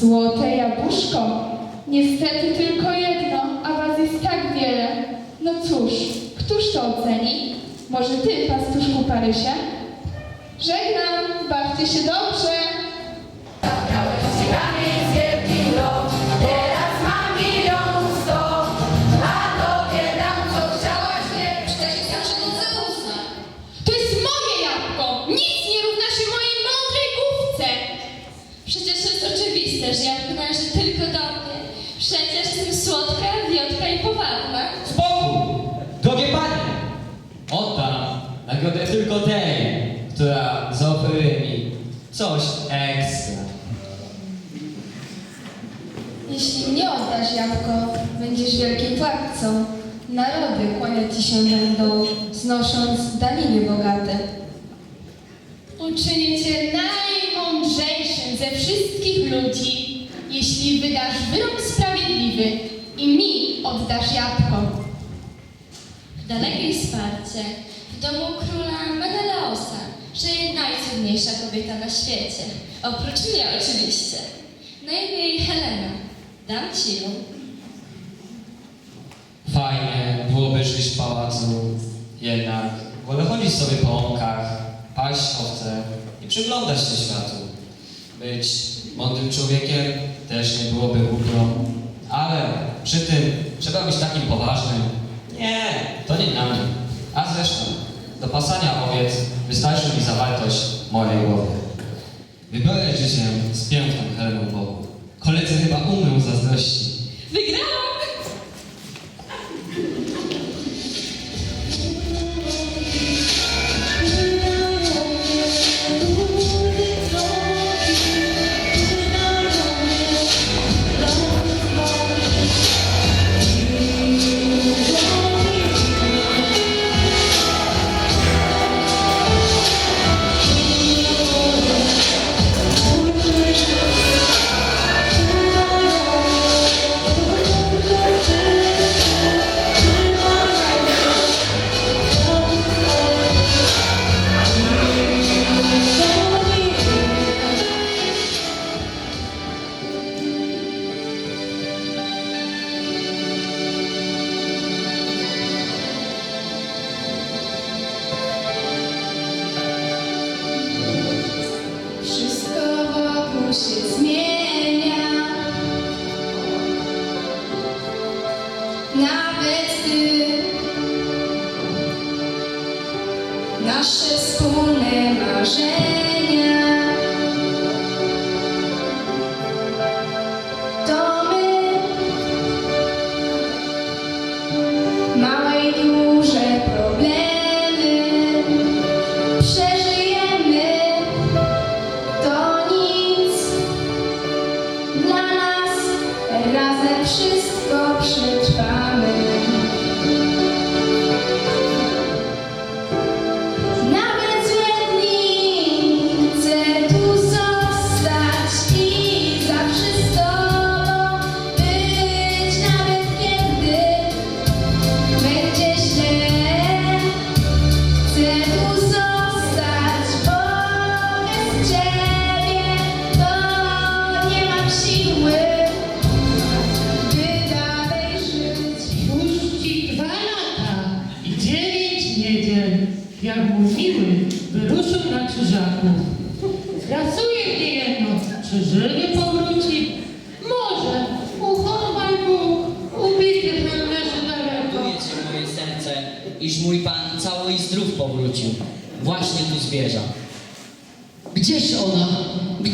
Złote jabłuszko. Niestety tylko jedno, a was jest tak wiele. No cóż, któż to oceni? Może ty, pastuszku Parysie? Żegnam, bawcie się dobrze. Się będą, znosząc daniny bogate. Uczynię cię najmądrzejszym ze wszystkich ludzi, jeśli wydasz wyrok sprawiedliwy i mi oddasz jabłko. W dalekiej Sparcie, w domu króla Menelaosa, żyje najcudniejsza kobieta na świecie. Oprócz mnie oczywiście. Na imię Helena. Dam ci ją. Fajnie byłoby żyć w pałacu, jednak wolę chodzić sobie po łąkach, paść owce i przyglądać się światu. Być mądrym człowiekiem też nie byłoby głupio, ale przy tym trzeba być takim poważnym. Nie, to nie na mnie. A zresztą, do pasania owiec wystarczy mi zawartość mojej głowy. Wybiorę życie z piękną Heleną Bogu. Koledzy chyba umrą zazdrości. Wygrałam! Boże.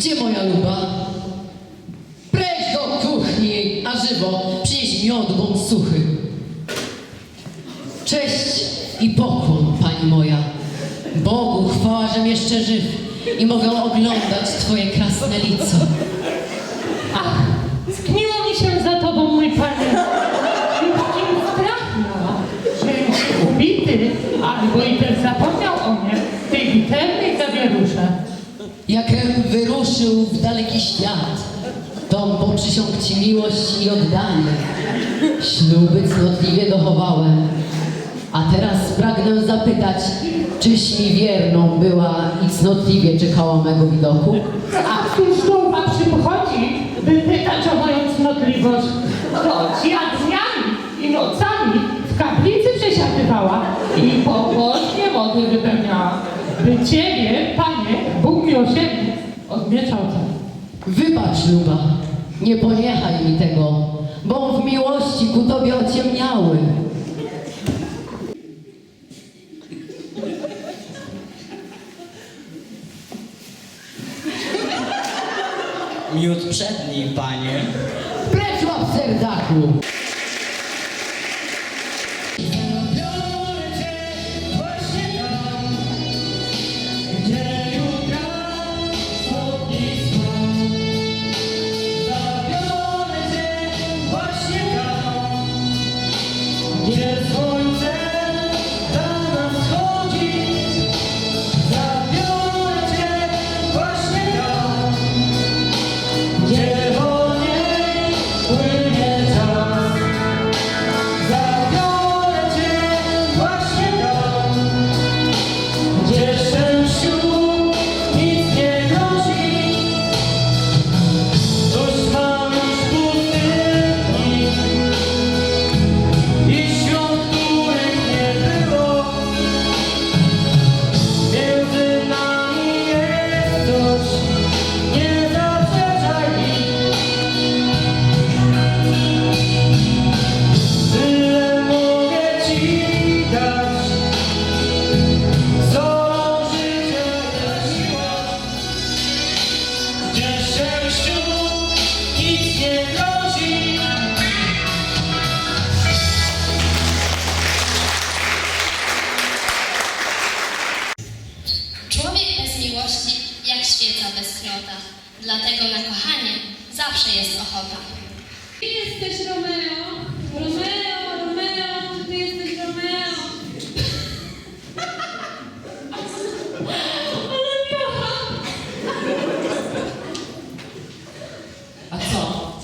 Gdzie moja luba? Precz do kuchni, a żywo przynieś miod bądź suchy. Cześć i pokłon, pani moja. Bogu chwała, żem jeszcze żyw i mogę oglądać twoje krasne lico. Ach, skniło mi się za tobą, mój panie. Już strach miała, że ubity, albo i też zapomniał o mnie tej zawierusze. Jakem wyruszył w daleki świat, tom poprzysiąg ci miłość i oddanie. Śluby cnotliwie dochowałem. A teraz pragnę zapytać, czyś mi wierną była i cnotliwie czekała mego widoku? A któż kurwa przychodzi, by pytać o moją cnotliwość? Choć ja dniami i nocami w kaplicy przesiadywała i pobożnie modły wypełniała. By Ciebie, Panie, Miłosierny, odmieszał cały. Wybacz, Luba, nie poniechaj mi tego, bo w miłości ku Tobie ociemniały. Miód przed nim, panie. Precz łap serdaku!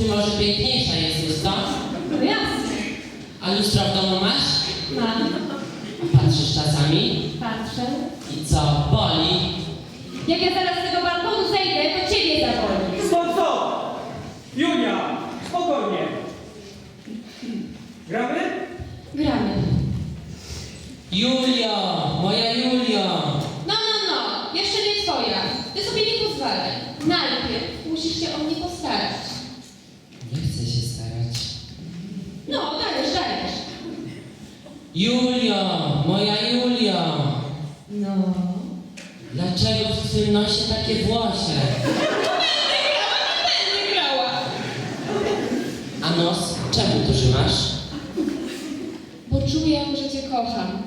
Co? Ty może piękniejsza jesteś, co? No jasne. A lustro w domu masz? Mam. A patrzysz czasami? Patrzę. I co? Boli? Jak ja zaraz tego balkonu zejdę, to ciebie zaboli. Stąd co? Julia, spokojnie. Gramy? Gramy. Julio! Moja Julio! No, no, no. Jeszcze nie twoja. Ty sobie nie pozwalaj. Najpierw musisz się o mnie postarać. Nie chcę się starać. No, dajesz, dajesz. Julio! Moja Julio! No. Dlaczego w twym nosie takie włosie? Będę grała. A nos? Czemu duży masz? Bo czuję, że cię kocham.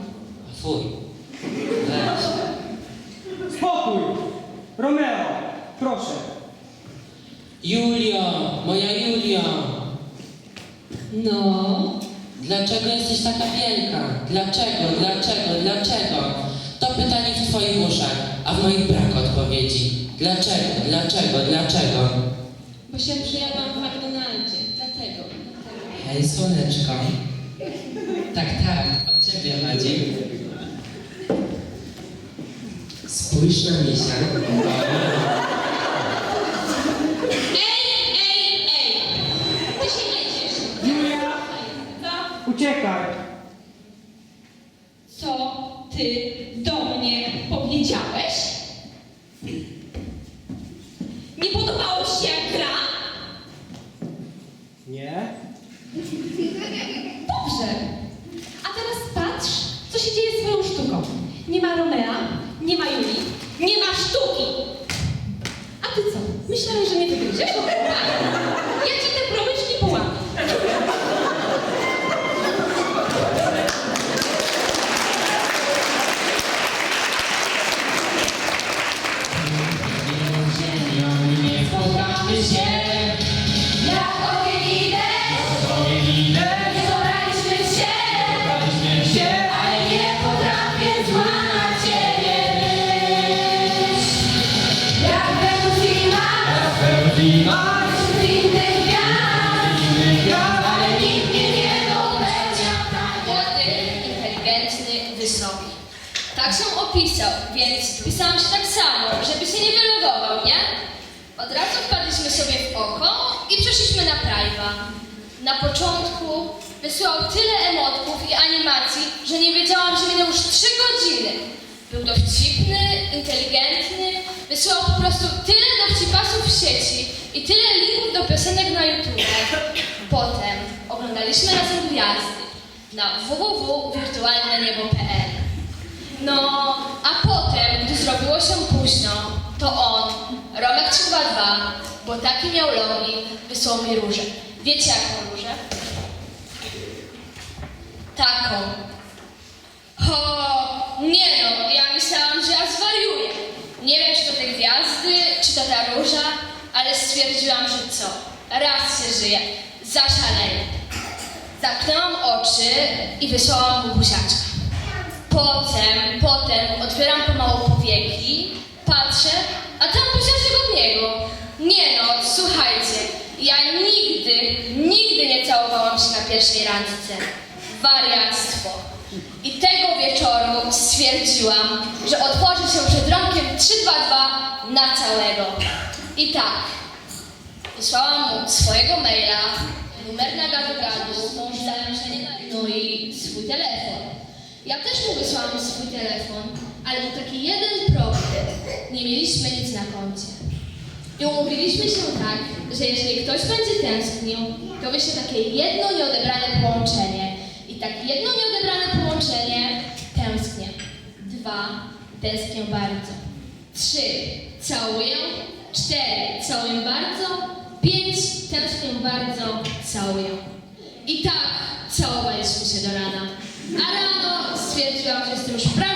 A fuj. Weź. Spokój! Romeo, proszę. Julio! Moja Julio! No. Dlaczego jesteś taka wielka? Dlaczego? Dlaczego? Dlaczego? To pytanie w twoich uszach, a w moich brak odpowiedzi. Dlaczego? Dlaczego? Dlaczego? Bo się przyjadłam w McDonaldzie. Dlatego. Hej, słoneczko. Tak, tak, o ciebie chodzi. Spójrz na misia. Uciekaj. Co ty opisał, więc pisałam się tak samo, żeby się nie wylogował, nie? Od razu wpadliśmy sobie w oko i przeszliśmy na prajwa. Na początku wysłał tyle emotków i animacji, że nie wiedziałam, że minęły już trzy godziny. Był dowcipny, inteligentny, wysyłał po prostu tyle dowcipasów w sieci i tyle linków do piosenek na YouTube. Potem oglądaliśmy razem gwiazdy na www.wirtualneniebo.pl No, a potem, gdy zrobiło się późno, to on, Romek 322, bo taki miał login, wysłał mi różę. Wiecie jaką różę? Taką. O, nie no, ja myślałam, że ja zwariuję. Nie wiem, czy to te gwiazdy, czy to ta róża, ale stwierdziłam, że co? Raz się żyje. Zaszaleję. Zamknęłam oczy i wysłałam mu buziaczka. Potem, potem otwieram pomału powieki, patrzę, a tam buziaczek od niego. Nie no, słuchajcie, ja nigdy, nigdy nie całowałam się na pierwszej randce. Wariactwo. I tego wieczoru stwierdziłam, że otworzy się przed Romkiem 322 na całego. I tak, wysłałam mu swojego maila, numer na gadu gadu, załączenie na no i swój telefon. Ja też mu wysłałam swój telefon, ale był taki jeden problem. Nie mieliśmy nic na koncie. I umówiliśmy się tak, że jeżeli ktoś będzie tęsknił, to wyśle takie jedno nieodebrane połączenie. I tak jedno nieodebrane połączenie tęsknię. Dwa, tęsknię bardzo. Trzy, całuję. Cztery, całuję bardzo. Pięć, tęsknię bardzo, całuję. I tak całowaliśmy się do rana. A rano stwierdziłam, że jestem już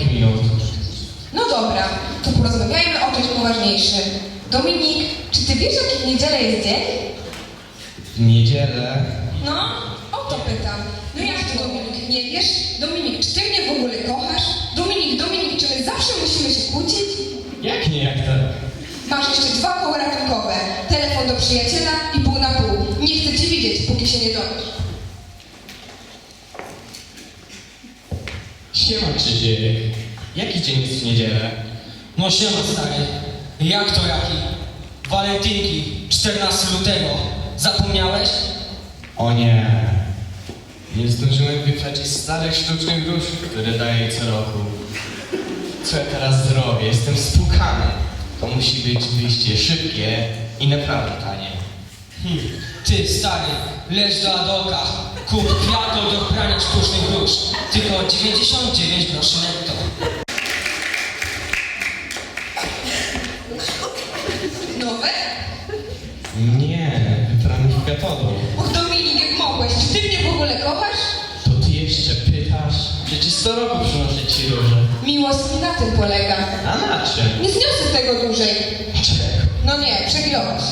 197 darmowych minut. No dobra, to porozmawiajmy o czymś poważniejszym. Dominik, czy ty wiesz, jaki w niedzielę jest dzień? W niedzielę... No, o to pytam. No jak ty, Dominik, nie wiesz? Dominik, czy ty mnie w ogóle kochasz? Dominik, Dominik, czy my zawsze musimy się kłócić? Jak nie, jak to? Masz jeszcze dwa koła ratunkowe, telefon do przyjaciela i pół na pół. Nie chcę ci widzieć, póki się nie dowiesz. Siema Krzysiek. Jaki dzień jest w niedzielę? No siema stary, jak to jaki? Walentynki, 14 lutego, zapomniałeś? O nie. Nie zdążyłem wyprzeć starych sztucznych róż, które daję co roku. Co ja teraz zrobię? Jestem spłukany. To musi być wyjście szybkie i naprawdę tanie. Hm. Ty, stary, leż do Adoka, kup kwiatów do prania sztucznych róż. Tylko 99 groszy netto. Nowe? Nie, wybrany kwiatowo. Och, Dominik, jak mogłeś? Czy ty mnie w ogóle kochasz? To ty jeszcze pytasz? Przecież co roku przynoszę ci róże. Miłość mi na tym polega. A na czym? Nie zniosę tego dłużej. Czego? No nie, przegiąłeś.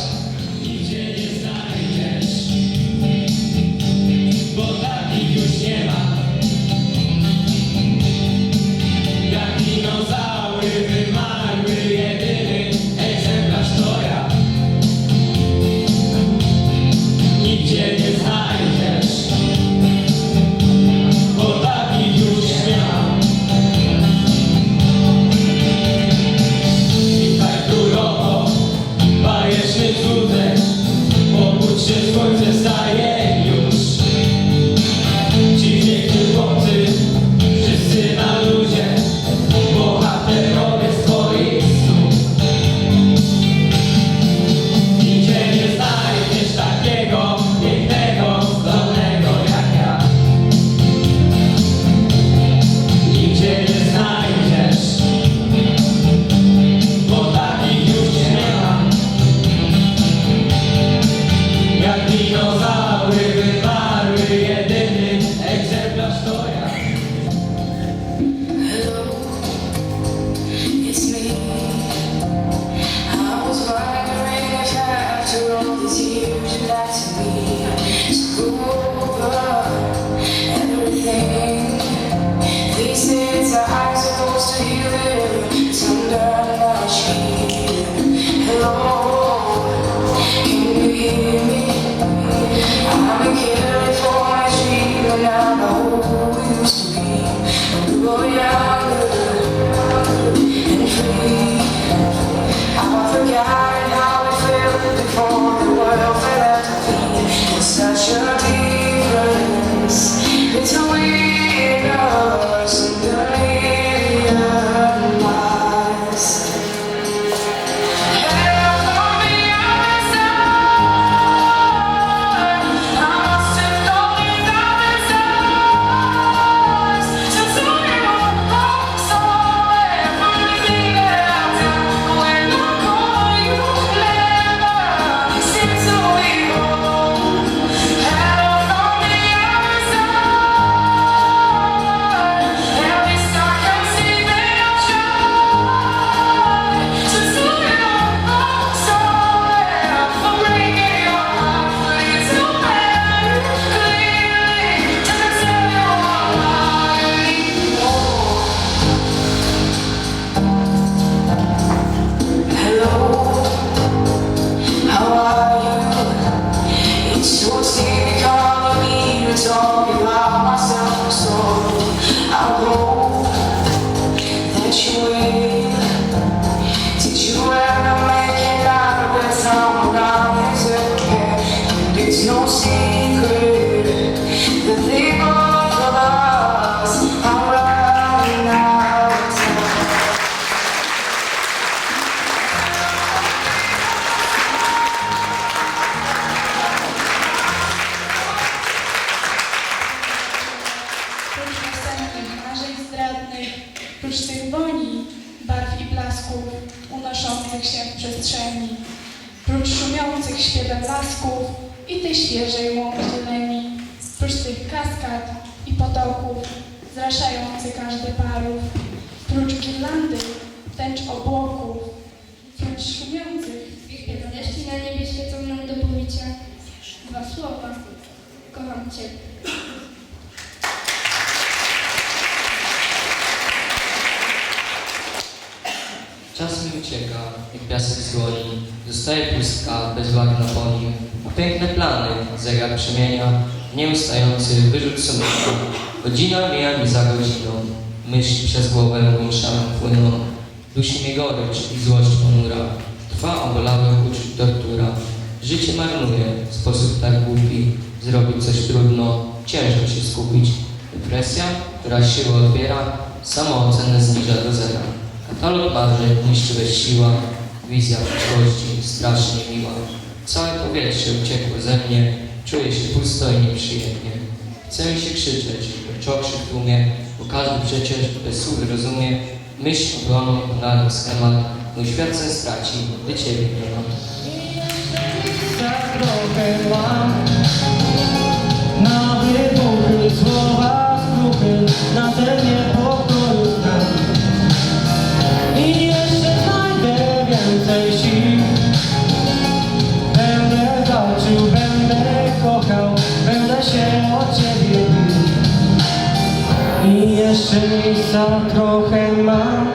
Prócz tych woni, barw i blasków unoszących się w przestrzeni, prócz szumiących śpiewem lasków i tej świeżej łąk zieleni, prócz tych kaskad i potoków zraszających każdy parów, prócz girlandy, tęcz obłoków, prócz szumiących Gwiazdeczki na niebie świecą nam do pobicia. Dwa słowa. Kocham Cię. Czas mi ucieka, jak piasek z dłoni. Zostaje pustka, bezwładna po nim. A piękne plany, zegar przemienia. Nieustający wyrzut sumienia. Godzina mija mi za godziną. Myśli przez głowę mszalą płyną. Dusi mnie gorycz i złość ponura. Trwa obolały uczuć tortura. Życie marnuje, w sposób tak głupi. Zrobić coś trudno, ciężko się skupić. Depresja, która siłę odbiera, samoocenę zniża do zera. Katalog marzeń niszczy siła, wizja przyszłości strasznie miła. Całe powietrze uciekło ze mnie, czuję się pusto i nieprzyjemnie. Chce mi się krzyczeć, kurczoszy w tłumie, bo każdy przecież bez słów rozumie myśl obroną ponad schemat, mój świat sen straci, gdy Ciebie nie mam Na wybuchy słowa skruchy Na ten niepokoju jeszcze miejsca trochę mam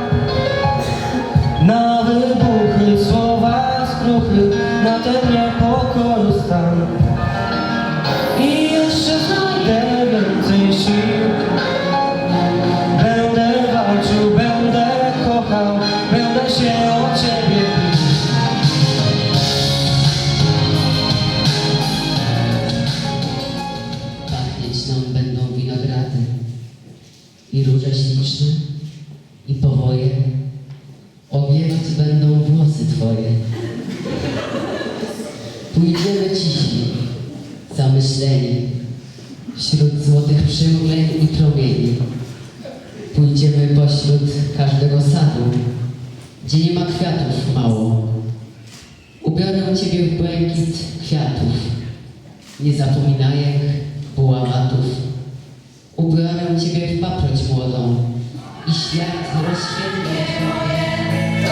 będą włosy Twoje. Pójdziemy ciśniej, zamyśleni, wśród złotych przymgleń i promieni. Pójdziemy pośród każdego sadu, gdzie nie ma kwiatów mało. Ubiorę Ciebie w błękit kwiatów, nie zapominajek, buławatów. Ubiorę Ciebie w paproć młodą i świat rozświetlę Twoje.